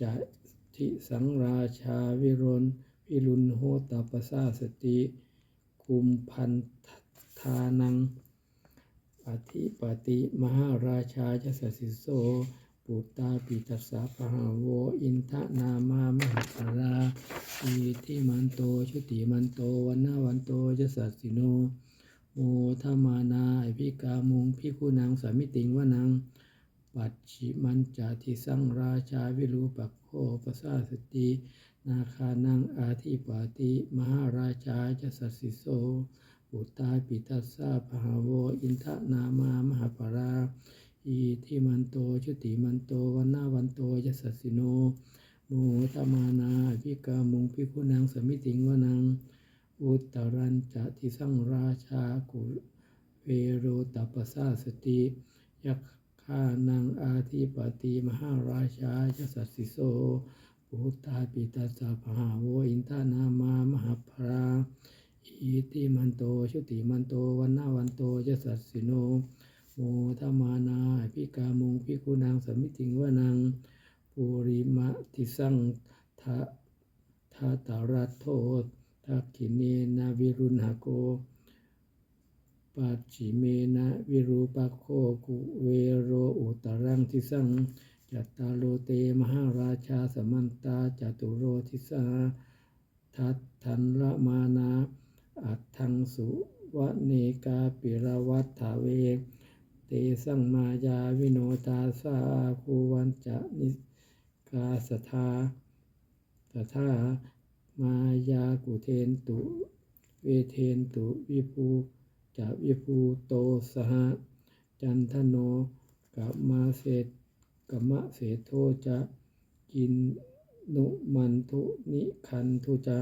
จะทิสังราชาวิรุณวิรุณโหตปสาสติคุมพันธานังอธิปติมหาราชาจะสสิโสปุตตาปิตัสสะปะหาโวอินทนามามหิตราอิทิมันโตชุติมันโตวันนาวันโตจะสัสสิโนโมทมานาอภิกามุงพิคุนังสามิติงวนัง ปัจฉิมันจาทิสังราชาวิรูปักโคปสาสตินาคานังอาทิปาติ มหาราชาจะสัสิโสปุตตาปิตัสสะภหาโวอินทนามามหาปราอีทิมันโตชุติมันโตวันนาวันโตจะสัสสิโนโมตมานาอภิกามุงพิคุนังสมิติงวนัง อุตรัญจะทิสังราชากุเวโรตปสาสติยัก ข้านังอาทิปติมหาราชาจสัสสิโสปุตตาปิตัสสะภาโวอินทนามามหาปราอิติมันโตชุติมันโตวันนาวันโตจะสัสสิโนโมทมานาอภิกามุงพิกุนังสมิติงวานังปุริมะทิสังทะทาตารัตโททักขิเนนาวิรุณหโก ปัจฉิเมนะวิรูปโคกุเวโรอุตรังทิสังจัตตาโลเตมหาราชาสมันตาจตุโรทิสาทัตทันละมานาอัตถังสุวเนกาปิรวัตถาเวกเตสังมายาวิโนตาสาคูวันจะนิกาสทาสทามายากุเทนตุ เวเทนตุวิภู จะวิภูโตสหจันทโนกัมมาเศษกัมะเศษโทจะกินนุมันทุนิคันทุจะ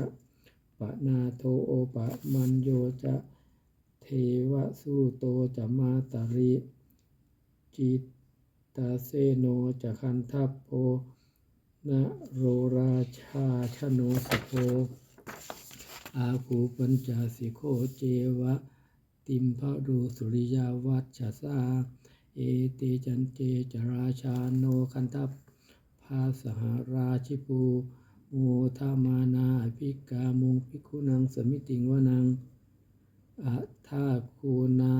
ปะนาโทโอปะมันโยจะเทวสุโตจะมาตาริจิตตาเซโนจะคันทัพโพนะโรราชาชโนสโพอาคูปัญจสิโคเจวะ ติมพะรูสุริยาวัชสาเอเตจันเจจราชาโนคันทัพภาสหราชิปูโมทามานาภิกามุงภิกขุนังสมิติงวนังอัทาคูนา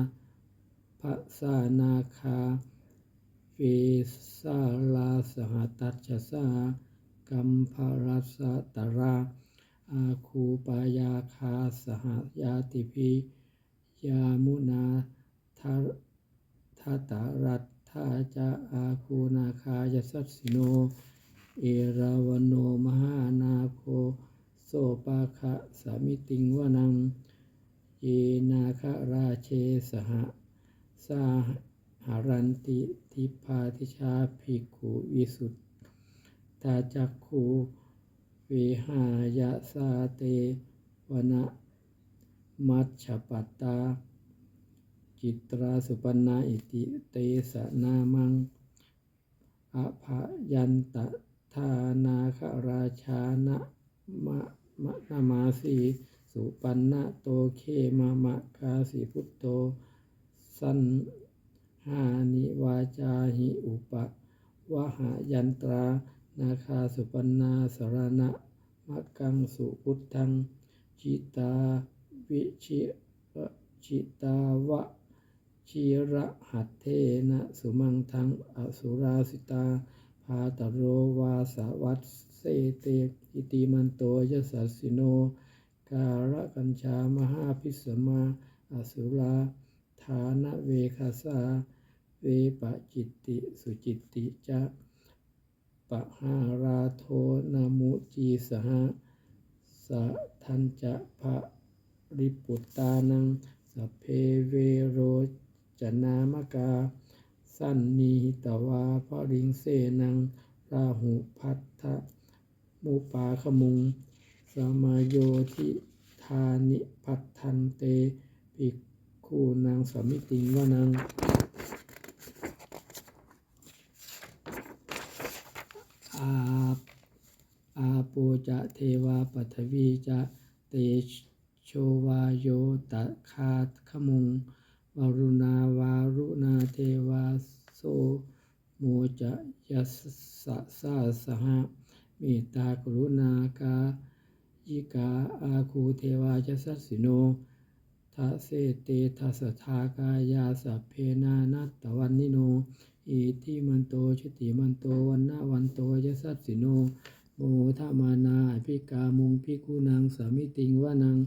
ภะสานาคาเวสาลาสหตัชสากัมภารัสตราอาคูปายาคาสหยาติภิ ยามุนาทัทัตารัตถาจะอาคูนาคายสัสสิโน เอราวโนมหานาโคโสปาคะสามิติงวนัง เยนาคราเชสหะสาหารันติทิพาทิชาภิกขุวิสุทธาจักขุเวหายะสาเตวนะ มัชฌปัตตา จิตราสุปันนาอิติเตสนามังอภยันตทานาคราชานะมะมะนามาสีสุปันนะโตเคมามะกาสิพุตโต สันหานิวาจาหิอุปะวะหายันตรานาคาสุปันนาสรณะมะกังสุพุทธังจิตา วิชิจิตาวะชิระหัตเทนะสุมังทังอสุราสิตา พาตโรวาสวัตเสเตอิติมันโตยสัสสิโน การะกัญชามหาพิสมาอสุราฐานเวคาสา เวปะจิตติสุจิตติจะปะหาราโทนามุจีสหสะทันจะภะ ริปุตตานังสเพเวโรจนามกา สันนิตวาภริงเสนังราหุพัทธมุปาขมุง สมาโยทิธานิพัทธันเตภิกขุนางสามิติงวานังอาอาปูจะเทวาปัทวีจะเต โชวาโยตะคาขมุงวารุณาวารุณาเทวาโสโมจะยัสสะสาสหะเมตตากรุณากายิกาอาคูเทวาจะสัสสิโนทัสเสเตทัสทากายาสัพเพนานัตตวันนิโนอิทิมันโตชติมันโตวันนาวันโตยสัสสิโน โมทามานาพิกามุงพิกุนางสามิติงวานัง